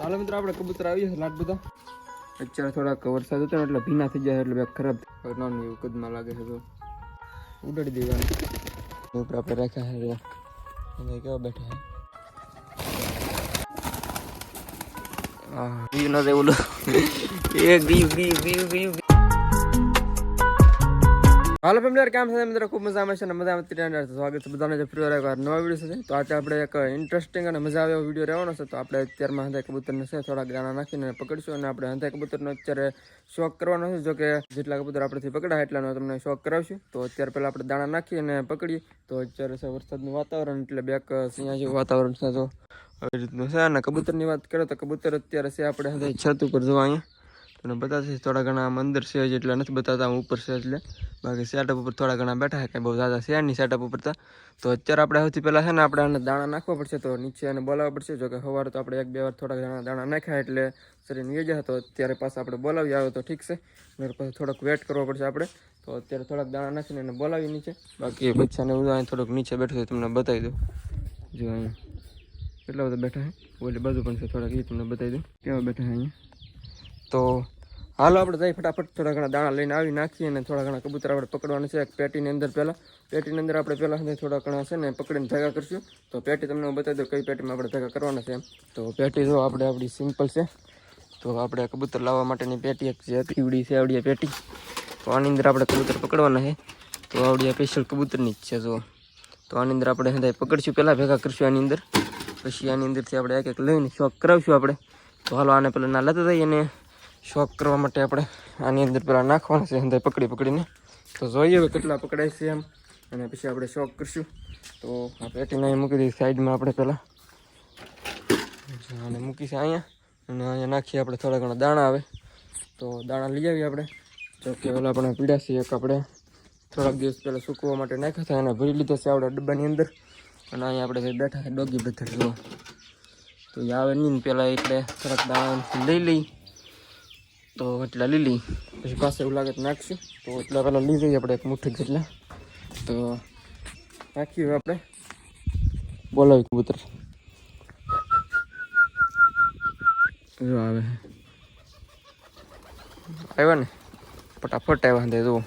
ચાલો મિત્રો આપણે કબૂતર આવી જશે લાટ બધા. અત્યારે થોડાક વરસાદ હતો એટલે ભીના થઈ જાય એટલે બેગ ખરાબ. નાનું એવું કદમાં લાગે છે તો ઉડાડી દેવાનું. ઉપર આપણે રાખ્યા છે અને કેવા બેઠા છે? આ ના નથી એક ગયું ગયું બીવ ગયું હાલો ફેમિલી, કેમ છે? મિત્રો, ખૂબ મજા આવે છે અને મજા તો સ્વાગત છે બધાને. જે ફ્રી એક નવા વીડિયો છે તો આજે આપણે એક ઇન્ટરેસ્ટિંગ અને મજા આવે એવો વીડિયો રહેવાનો છે. તો આપણે અત્યારમાં હંધાઈ કબૂતરને છે, થોડાક દાણા નાખીને પકડીશું અને આપણે હંધાઈ કબૂતરનો અત્યારે શોખ કરવાનો છે. જો કે જેટલા કબૂતર આપણેથી પકડાય એટલાનો તમને શોખ કરાવશું. તો અત્યારે પહેલાં આપણે દાણા નાખી અને પકડીએ. તો અત્યારે છે વરસાદનું વાતાવરણ, એટલે બેક અહીંયા જેવું વાતાવરણ છે. તો આવી રીતનું છે. અને કબૂતરની વાત કરીએ તો કબૂતર અત્યારે છે, આપણે છત ઉપર જોવા અહીંયા. તમને બતાવશે થોડા ઘણા આમ અંદર છે જ એટલે નથી બતાવતા હું ઉપર છે એટલે. બાકી સેટઅપ ઉપર થોડા ઘણા બેઠા છે, કાંઈ બહુ દાદા છે નહીં સેટઅપ ઉપર તો. અત્યારે આપણે સૌથી પહેલાં છે ને, આપણે આને દાણા નાખવા પડશે, તો નીચે એને બોલાવવા પડશે. જો કે સવારે તો આપણે એક બે વાર થોડા ઘણા દાણા નાખ્યા એટલે શરીરને યોજા જાય, તો અત્યારે પાછા આપણે બોલાવી આવે તો ઠીક છે. નહીતર પછી થોડોક વેટ કરવો પડશે આપણે. તો અત્યારે થોડાક દાણા નાખીને એને બોલાવી નીચે. બાકી બચ્ચાને હું અહીં થોડોક નીચે બેઠો તમને બતાવી દઉં. જો અહીંયા કેટલા બધા બેઠા છે, ઓલી બાજુ પણ છે થોડાક, એ તમને બતાવી દઉં. કેવા બેઠા છે અહીંયા? તો હાલો, આપણે જઈ ફટાફટ. થોડા ઘણા દાણા લઈને આવી નાખીએ અને થોડા ઘણા કબૂતર આપણે પકડવાના છે. પેટીની અંદર પહેલાં, પેટીની અંદર આપણે પહેલાં થોડા ઘણા છે ને પકડીને ભેગા કરશું. તો પેટી તમને હું બતાવી દઉં કઈ પેટીમાં આપણે ભેગા કરવાના છે તો પેટી જો આપણે આપણી સિમ્પલ છે. તો આપણે કબૂતર લાવવા માટેની પેટી એક જે પીવડી છે આવડી પેટી. તો આની અંદર આપણે કબૂતર પકડવાના છે. તો આવડી સ્પેશિયલ કબૂતરની જ છે જો તો આની અંદર આપણે હંધાઈ પકડશું, પહેલાં ભેગા કરશું આની અંદર. પછી આની અંદરથી આપણે એક એક લઈને શોખ કરાવશું આપણે. તો હાલો, આને પહેલાં ના લેતા જઈએ અને શોખ કરવા માટે આપણે આની અંદર પેલા નાખવાના છે અંદર પકડી પકડીને. તો જોઈએ હવે કેટલા પકડાય છે એમ. અને પછી આપણે શોખ કરશું. તો આ પેટીને અહીં મૂકી દઈએ, સાઈડમાં આપણે પહેલાં અને મૂકીશ અહીંયા. અને અહીંયા નાખીએ આપણે થોડા ઘણા દાણા આવે તો દાણા લઈ આવીએ આપણે. જો કે ઓલા આપણે પીડા છીએ એક આપણે. થોડાક દિવસ પહેલાં સૂકવા માટે નાખ્યા હતા એને ભરી લીધા છે આપણે ડબ્બાની અંદર. અને અહીંયા આપણે બેઠા છે, ડોગી બ્રધર જો તો આવે નહીં પહેલાં એટલે થોડાક દાણા લઈ લઈ. તો એટલા લીલી પછી પાસે એવું લાગે નાખશું. તો એટલા પહેલાં લઈ જઈએ આપણે એક મુઠ્ઠી જેટલા. તો નાખીએ આપણે. બોલાવી કબૂતર. આવે. આવ્યા ને? ફટાફટ આવ્યા હંધે જુઓ.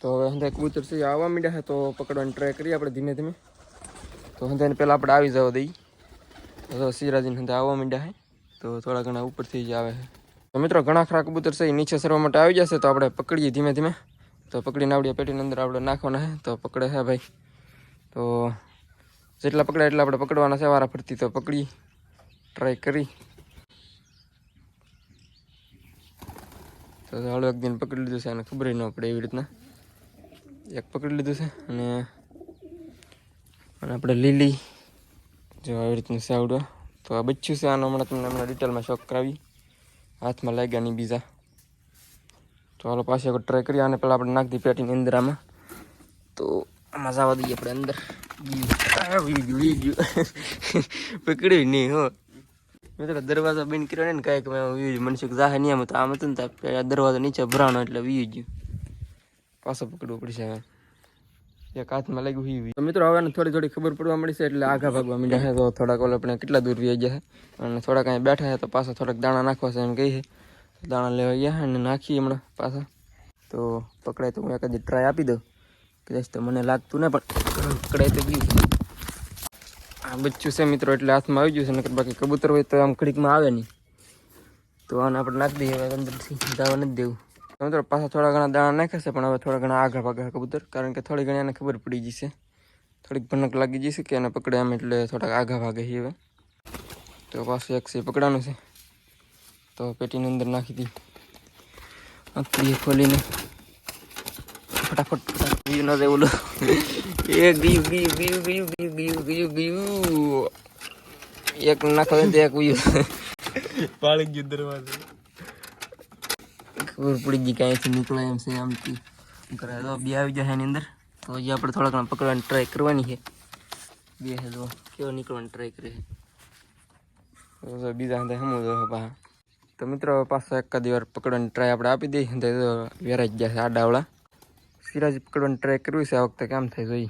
તો હવે હંધે કબૂતર છે આવવા માંડ્યા છે, તો પકડવાની ટ્રાય કરીએ આપણે ધીમે ધીમે. તો હંધે પહેલાં આપણે આવી જવા દઈએ. તો સિરાજીને હંધે આવવા માંડ્યા છે. તો થોડા ઘણા ઉપરથી જ આવે છે. તો મિત્રો, ઘણા ખરા કબૂતર છે એ નીચે સરવા માટે આવી જશે, તો આપણે પકડીએ ધીમે ધીમે. તો પકડીને આવડીએ પેટીની અંદર આપણે નાખવાના છે, તો પકડે છે ભાઈ. તો જેટલા પકડાય એટલા આપણે પકડવાના છે, વારા ફરતી તો પકડી ટ્રાય કરી. તો હળો એક દિન પકડી લીધું છે, અને ખબર ન પડે એવી રીતના. એક પકડી લીધું છે, અને અને આપણે લીલી જો આવી રીતનું છે આવડો તો આ બચ્યું છે, આનો હમણાં તમને હમણાં ડિટેલમાં શોખ કરાવી. હાથમાં લાગ્યા નહીં બીજા. તો હાલો પાછી એક ટ્રાય કરીએ અને પહેલાં આપણે નાખી દઈએ પેટીની અંદર આમાં તો આમાં જવા દઈએ આપણે અંદર. પકડ્યું નહીં, હો. મિત્રો દરવાજો બંધ કર્યો ને કાંઈક મેં વી મનસુખ જાહે નહીં, આમ તો આમ હતું ને દરવાજા નીચે ભરાણો એટલે વી ગયું. પાછો પકડવું પડશે હવે. એક હાથમાં લાગ્યું વી તો મિત્રો હવે થોડી થોડી ખબર પડવા મળી છે, એટલે આગા ભાગવા માંડ્યા છે. તો થોડાક ઓલ આપણે કેટલા દૂર રહી ગયા છે. અને થોડાક અહીંયા બેઠા છે, તો પાછા થોડાક દાણા નાખવા છે એમ કહી છે. દાણા લેવા ગયા અને નાખીએ હમણાં પાછા. તો પકડાય તો હું એકાદી ટ્રાય આપી દઉં. કદાચ તો મને લાગતું ને, પણ પકડાય તો ગયું આ બચ્ચું છે મિત્રો, એટલે હાથમાં આવી ગયું છે, નકર બાકી કબૂતર હોય તો આમ ઘડીકમાં આવે નહીં. તો આને આપણે નાખી દઈએ અંદરથી દાવા નથી દેવું. મિત્રો પાછા થોડા ઘણા દાણા નાખે છે, પણ હવે થોડા ઘણા આગળ ભાગા કબૂતર. કારણ કે થોડી ઘણી એને ખબર પડી જશે થોડીક ભનક લાગી જશે કે એને પકડે એમ એટલે થોડાક આગા ભાગે છે હવે. તો પાછું એક છે પકડવાનું છે. તો પેટીની અંદર નાખી દી. આખી ખોલીને. ફટાફટ ફટાફટ. ગયું ના ઓલું એ ગયું ગયું ગયું ગયું ગયું ગયું ગયું ગયું એક નાખો એક ગયું પાળી ગયું દરવાજો. ખબર પડી ગઈ ક્યાંયથી નીકળે એમ છે આમથી કરે તો બે આવી જશે એની અંદર. તો હજી આપણે થોડા ઘણા પકડવાની ટ્રાય કરવાની છે. બે છે તો કેવો નીકળવાની ટ્રાય કરે છે. બીજા હાથે હમું જો પા તો મિત્રો પાછો એકાદી વાર પકડવાની ટ્રાય આપણે આપી દઈએ. તો વેરાઈ ગયા છે આડાવડા. સિરાજી પકડવાની ટ્રાય કરવી છે આ વખતે કેમ થાય જોઈ.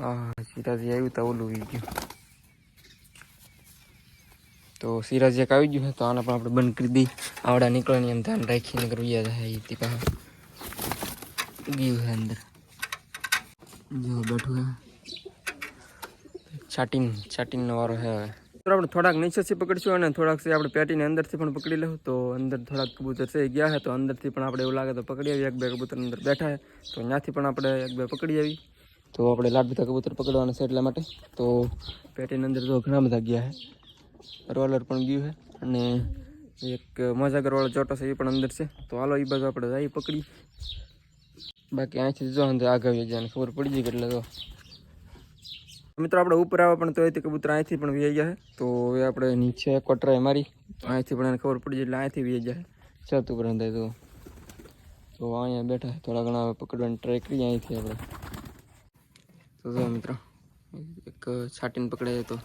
હા સિરાજી આવ્યું તો ઓલું ગયું. તો સિરાજ એક આવી ગયું છે તો આને પણ આપણે બંધ કરી દઈ આવડા નીકળવાની એમ ધ્યાન રાખીને કરવી જાય તે પાસે ગયું છે અંદર. જો બેઠું છે છાટીન છાટીનનો વારો છે હવે. તો આપણે થોડાક નીચેથી પકડીશું અને થોડાક છે આપણે પેટીને અંદરથી પણ પકડી લઉં. તો અંદર થોડાક કબૂતર છે ગયા છે તો અંદરથી પણ આપણે એવું લાગે તો પકડી આવી એક બે કબૂતર અંદર બેઠા છે તો ત્યાંથી પણ આપણે એક બે પકડી આવી. તો આપણે લાડબીતા કબૂતર પકડવાના છે એટલા માટે. તો પેટીની અંદર તો ઘણા બધા ગયા છે રોલર પણ ગયું છે અને એક મજા કરવાળો ચોટો છે, એ પણ અંદર છે. તો હાલો એ બાજુ આપણે જાય પકડી. બાકી અહીંથી જો અંદર આગાવી જાય ખબર પડી જાય એટલે તો. મિત્રો, આપણે ઉપર આવે પણ તો કબૂતર અહીંથી પણ વ્યાઈ જાય તો હવે આપણે નીચે કોટરાએ મારી. અહીંથી પણ એને ખબર પડી જાય એટલે અહીંથી વી જાય છત ઉપર અંદાય તો. તો અહીંયા બેઠા થોડા ઘણા પકડવાની ટ્રાય કરીએ અહીંથી આપણે. તો જો મિત્રો, એક છાટીને પકડાય તો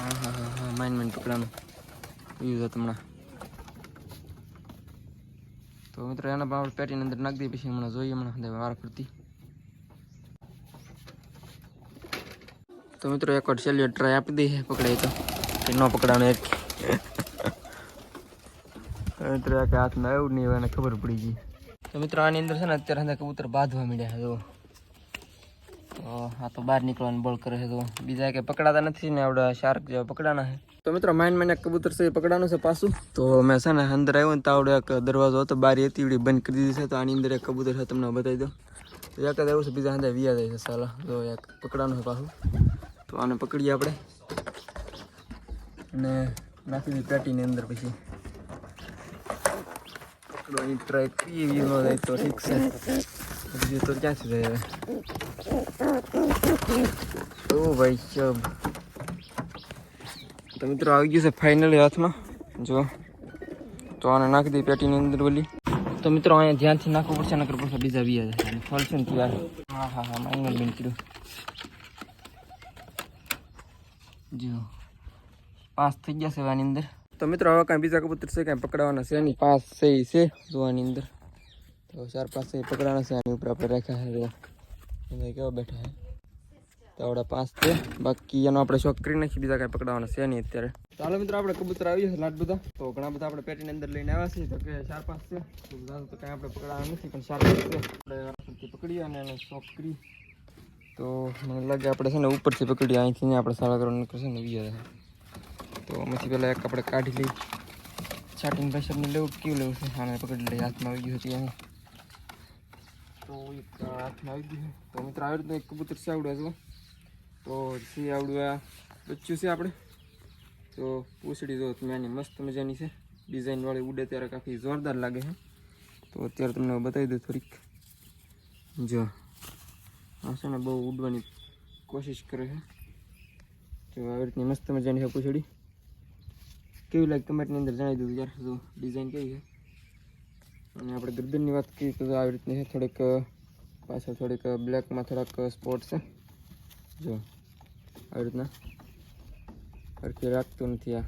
હા હા ટુકડાનું યુઝ હતું હમણાં. તો મિત્રો, એના પણ આપણે પેટીની અંદર નાખી દઈએ, પછી હમણાં જોઈએ હમણાં વાર ફરતી તો મિત્રો, એક વાર છેલ્લી ટ્રાય આપી દઈએ, પકડાય તો. કે ન પકડાને એક. મિત્રો, એક હાથમાં એવું નહીં એને ખબર પડી ગઈ. તો મિત્રો, આની અંદર છે ને, અત્યારે કબૂતર બાંધવા મળ્યા છે જો આ તો બહાર નીકળવાનું બોલ કરે છે તો બીજા કે પકડાતા નથી ને આપણે શાર્ક જેવા પકડાના છે. તો મિત્રો માઇન માઇન કબૂતર છે એ પકડાનું છે પાછું. તો મેં છે ને અંદર આવ્યો ને તો આવડે એક દરવાજો હતો, બારી હતી એવડી બંધ કરી દીધી છે. તો આની અંદર એક કબૂતર છે, તમને બતાવી દો એક જ આવ્યું છે, બીજા અંદર વિયા જાય છે સાલા. જો એક પકડાનું છે પાછું. તો આને પકડીએ આપણે. અને નાખી દઈએ પેટીની અંદર પછી. પકડવાની ટ્રાય કરીએ એવી ન જાય તો ઠીક છે. બીજું તો ક્યાંથી જાય હવે? ઓ ભાઈ, ચમ. તો મિત્રો, આવી ગયું છે ફાઇનલી હાથમાં. જો, તો આને નાખી દઈએ પેટીની અંદર બોલી તો મિત્રો, અહીંયા ધ્યાનથી નાખવું પડશે, નકર પડશે બીજા બીજા જશે ફોલશે ને ત્યાં. હા હા હા માઇનલ બેન કીધું. જો પાંચ થઈ ગયા છે આની અંદર. તો મિત્રો, હવે કાંઈ બીજા કબૂતર છે, કાંઈ પકડાવાના છે નહીં. પાંચ છે એ છે જોવાની અંદર. તો ચાર, પાંચ છે પકડાવાના છે, આની ઉપર આપણે રાખ્યા છે અંદર કેવા બેઠા છે. તો આપણે પાંચ છે. બાકી એનો આપણે શોખ કરી નાખી, બીજા કાંઈ પકડાવાના છે નહીં અત્યારે. ચાલો મિત્રો, આપણે કબૂતર આવી છે લાટ બધા. તો ઘણા બધા આપણે પેટીની અંદર લઈને આવ્યા છીએ તો કે ચાર પાંચ છે. તો બધા તો કાંઈ આપણે પકડાવાના નથી, પણ ચાર પાંચ છે. આપણે પકડીએ અને એને શોખ કરી. તો મને લાગે આપણે છે ને ઉપરથી પકડીએ, અહીંથી આપણે સારા કરવાનું નીકળશે ને બીજા તો આમાંથી પહેલાં એક આપણે કાઢી લઈ છાટીને પ્રેશરને લેવું કેવું લેવું છે? આને પકડી લઈ હાથમાં આવી ગયું હતું અહીં તો એક હાથમાં આવી ગયું તો મિત્ર આવી રીતનું કબૂતર છે આવડે છે તો જે આવડ્યું બચ્ચું છે આપણે. તો પૂછડી જો તમે આની મસ્ત મજાની છે. ડિઝાઇનવાળી ઉડે ત્યારે કાફી જોરદાર લાગે છે. તો અત્યારે તમને બતાવી દઉં થોડીક. જો, આ ને બહુ ઉડવાની કોશિશ કરે છે. તો આવી રીતની મસ્ત મજાની છે પૂછડી. કેવી લાગે કમેન્ટની અંદર જણાવી દઉં યાર. જો ડિઝાઇન કેવી છે? અને આપણે ગરદનની વાત કરીએ તો આવી રીતની છે, થોડીક પાછળ થોડીક બ્લેકમાં થોડાક સ્પોટ છે. જો, આવી રીતના. સરખી રાખતું નથી આ.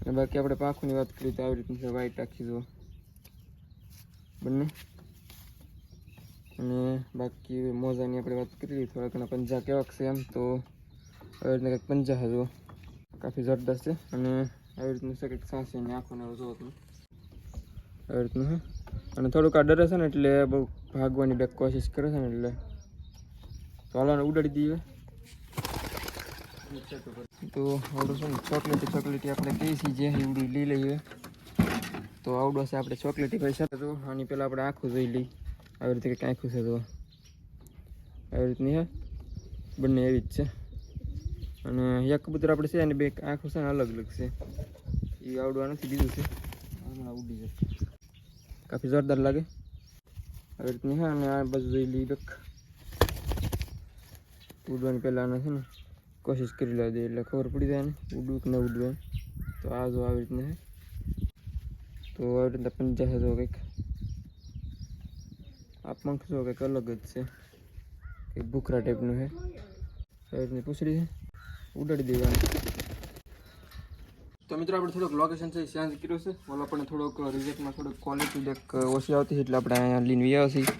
અને બાકી આપણે પાંખોની વાત કરીએ તો આવી રીતની છે વ્હાઈટ આખી જુઓ. બંને. અને બાકી મોજાની આપણે વાત કરી થોડા ઘણા પંજા કેવાક છે એમ, તો આવી રીતના કંઈક પંજા હજુ કાફી જબરદસ્ત છે. અને આવી રીતનું છે કંઈક સાંસી આંખોને જોવો તમે. આવી રીતનું, હા? અને થોડુંક આ ડરે છે ને એટલે બહુ ભાગવાની બે કોશિશ કરે છે ને એટલે હાલો ઉડાડી દઈએ. તો આવડું છે ને ચોકલેટી ચોકલેટી આપણે છીએ જે ઉડી લઈ લઈએ. તો આવડો છે આપણે ચોકલેટી પૈસા તો, આની પહેલાં આપણે આખું જોઈ લઈ આવી રીતે કંઈક આખું છે તો. આવી રીતની, હે? બંને એવી જ છે. અને એક કબૂતર આપણે છે અને બે આંખો છે ને અલગ અલગ છે. એ આવડવા નથી બીજું છે. હમણાં ઉડી જશે કાફી જોરદાર લાગે આવી રીતની હા અને આ બાજુ જોઈ લઈ બેક ઉડવાની પહેલાં છે ને કોશિશ કરી લેવા એટલે ખબર પડી જાય ને ઉડવું કે ન ઉડવું તો આ જો આવી રીતના છે તો આવી રીતના પંચા છે તો કંઈક આ પંખ જો કંઈક અલગ જ છે કંઈક ભૂખરા ટાઈપનું છે આવી રીતની પૂછડી છે ઉડાડી દેવાની તો મિત્રો, આપણે થોડોક લોકેશન છે ચેન્જ કર્યો છે. ઓલો આપણને થોડોક રિઝલ્ટમાં થોડોક ક્વોલિટી ડેક ઓછી આવતી એટલે આપણે અહીંયા લઈને વ્યા છીએ.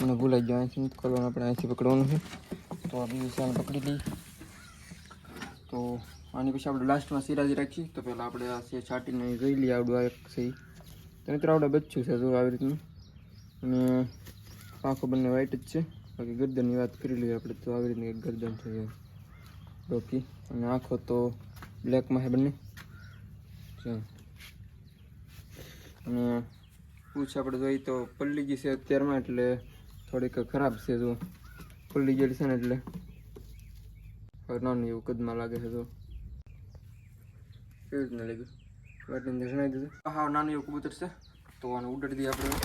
મને ભૂલાઈ ગયો, અહીંથી કરવાનું આપણે અહીંથી પકડવાનું છે. તો બીજું સાલ પકડી લઈએ. તો આની પછી આપણે લાસ્ટમાં સિરાજી રાખીએ. તો પહેલાં આપણે આ છે છાંટીને જોઈ લઈએ, આવડું એક છે તો મિત્રો આપણે બચ્ચું છે જો આવી રીતનું. અને પાંખો બંને વ્હાઈટ જ છે. બાકી ગરદનની વાત કરી લઈએ આપણે, તો આવી રીતની એક ગરદન છે. બાકી, અને આંખો તો બ્લેકમાં છે બંને. અને પૂછ આપણે જોઈએ તો પલ્લી ગઈ છે અત્યારમાં એટલે થોડીક ખરાબ છે જો. પલ્લી છે ને એટલે નાનું એવું કદમાં લાગે છે તો કેવી રીતના લાગ્યું? વાટની જણાવી હા નાનું એવું કબૂતર છે. તો આને ઉડાડી દઈએ આપણે.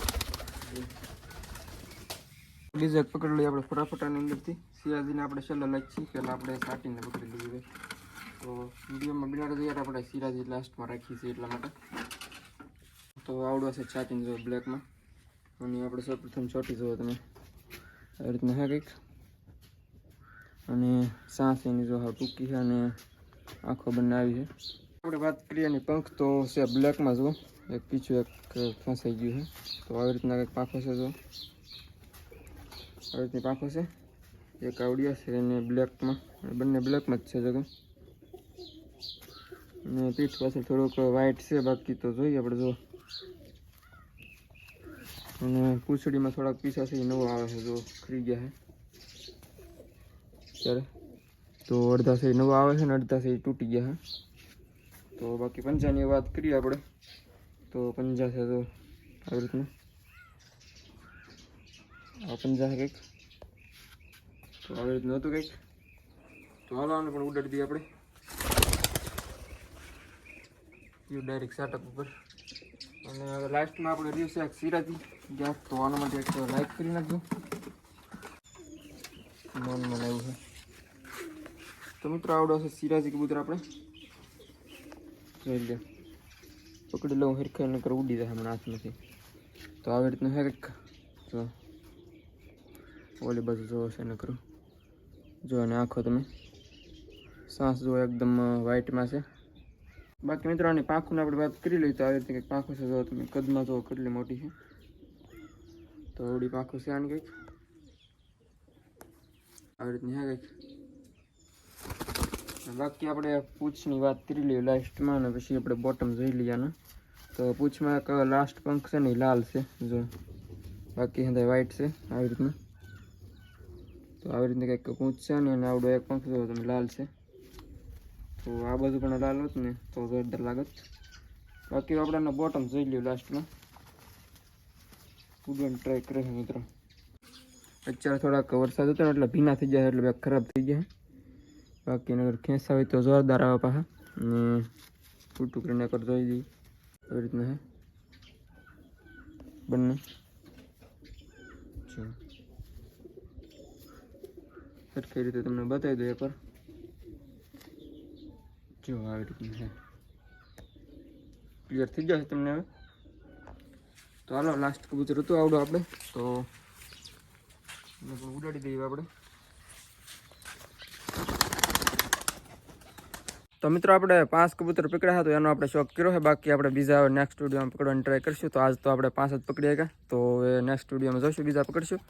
બીજું પકડી લઈએ આપણે ફટાફટાની અંદરથી. સિરાજીને આપણે છેલ્લે લાગીએ પહેલાં આપણે સાટીને પકડી લઈએ. તો વિડીયોમાં બિલાડે તૈયાર આપણે સિરાજી લાસ્ટમાં રાખીએ છીએ એટલા માટે. તો આવડો છે છાટીને જો બ્લેકમાં અને આપણે સૌપ્રથમ ચોટી જુઓ તમે. આવી રીતના હા કંઈક. અને સાસ એની જો હા ટૂંકી છે અને આંખો બંને આવી છે. આપણે વાત કરીએ એની પંખ તો છે બ્લેકમાં જુઓ. એક પીછું એક ફસાઈ ગયું છે. તો આવી રીતના કંઈક પાંખો છે જો આવી રીતની પાંખો છે. એક આવડિયા છે એને બ્લેકમાં બંને બ્લેકમાં જ છે જગો અને પીઠ પાછળ થોડુંક વ્હાઈટ છે, બાકી તો જોઈએ આપણે જો. અને પૂંછડીમાં થોડાક પીસા છે નવો આવે છે, જો ખરી ગયા છે ત્યારે તો અડધા સહી નવો આવે છે ને અડધા સહી તૂટી ગયા છે તો બાકી પંજાની વાત કરીએ આપણે. તો પંજા છે તો આવી રીતના. આ પંજા કંઈક. તો આવી રીતનું હતું કંઈક. તો હાલો આને પણ ઉડાડી દઈએ આપણે. યુ ડાયરેક્ટ સાટક ઉપર. અને હવે લાસ્ટમાં આપણે રહ્યું છે સિરાજી ગેસ ધોવાના માટે એક લાઈક કરી નાખજો. મન મને આવ્યું છે. તો મિત્રો, આવડો છે સિરાજી કબૂતર આપણે. જોઈ લે. પકડી લઉં હિરખાઈ નકર ઉડી જાય હમણાં હાથમાંથી. તો આવી રીતનું હે કંઈક? જો. ઓલી બાજુ જોવો છે એને કરું જો, અને આંખો તમે. સાસ જો એકદમ વ્હાઈટમાં છે. બાકી મિત્રો, આની પાંખોને આપણે વાત કરી લઈએ તો આવી રીતે કંઈક પાંખો છે, જો તમે કદમાં જો કેટલી મોટી છે. તો એવડી પાંખો છે આની કંઈક. આવી રીતની હે કંઈક. બાકી આપણે પૂછની વાત કરી લઈએ લાસ્ટમાં અને પછી આપણે બોટમ જોઈ લઈએ આને. તો પૂછમાં એક લાસ્ટ પંખ છે ને લાલ છે, જો. બાકી હંધાય વ્હાઈટ છે, આવી રીતનું. તો આવી રીતે કંઈક પૂછ છે ને આવડો એક પંખ જો તમે લાલ છે. તો આ બધું પણ લાલ હોત ને, તો જોરદાર લાગત બાકી આપણે આનો બોટમ જોઈ લ્યો લાસ્ટમાં ઉડવાનું ટ્રાય કરે છે મિત્રો. અત્યારે થોડાક વરસાદ હતો એટલે ભીના થઈ જાય એટલે બેગ ખરાબ થઈ ગયા બાકી નગર ખેંચા હોય તો જોરદાર આવે પાછા ને ટૂટું કરીને કર જોઈ દઈએ એવી રીતના હે બંને. સરખી રીતે તમને બતાવી દઉં એકવાર જો આવી રીતનું છે ક્લિયર થઈ જશે તમને હવે? તો હાલો લાસ્ટ કબૂતર હતું, આવડો આપણે. તો ઉડાડી દઈએ આપણે. તો મિત્રો, આપણે પાંચ કબૂતર પકડ્યા હતા, તો એનો આપણે શોખ કર્યો છે. બાકી આપણે બીજા નેક્સ્ટ સ્ટુડિયોમાં પકડવાની ટ્રાય કરીશું. તો આજ તો આપણે પાંચ જ પકડી ગયા તો નેક્સ્ટ સ્ટુડિયોમાં જોઈશું, બીજા પકડીશું.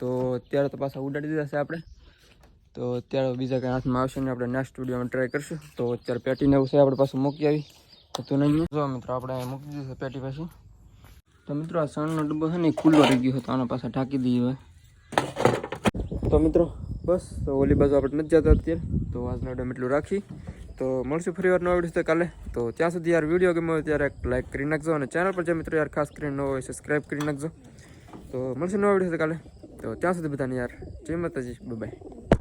તો અત્યારે તો પાછા ઉડાડી દીધા છે આપણે. તો અત્યારે બીજા કંઈ હાથમાં આવશે ને આપણે નેક્સ્ટ સ્ટુડિયોમાં ટ્રાય કરશું. તો અત્યારે પેટીને એવું આપણે પાછું મૂકી આવી. હતું નહીં જો મિત્રો, આપણે મૂકી દીધું પેટી પાછું. તો મિત્રો, આ સણનો ડબ્બો છે ને ખુલ્લો રહી ગયો હતો આના પાછા ઢાંકી દઈએ હવે. તો મિત્રો, બસ, તો ઓલી બાજુ આપણે નથી જતા અત્યારે. તો આજનો ડેમ એટલું રાખી. તો મળશું ફરી વાર નવો વીડિયો કાલે. તો ત્યાં સુધી યાર વીડિયો ગમ્યો ત્યારે લાઈક કરી નાખજો અને ચેનલ પર જે મિત્રો યાર ખાસ કરીને ન હોય સબસ્ક્રાઈબ કરી નાખજો. તો મળશે નવો વીડિયો કાલે. તો ત્યાં સુધી બધાને યાર, જય માતાજી બાય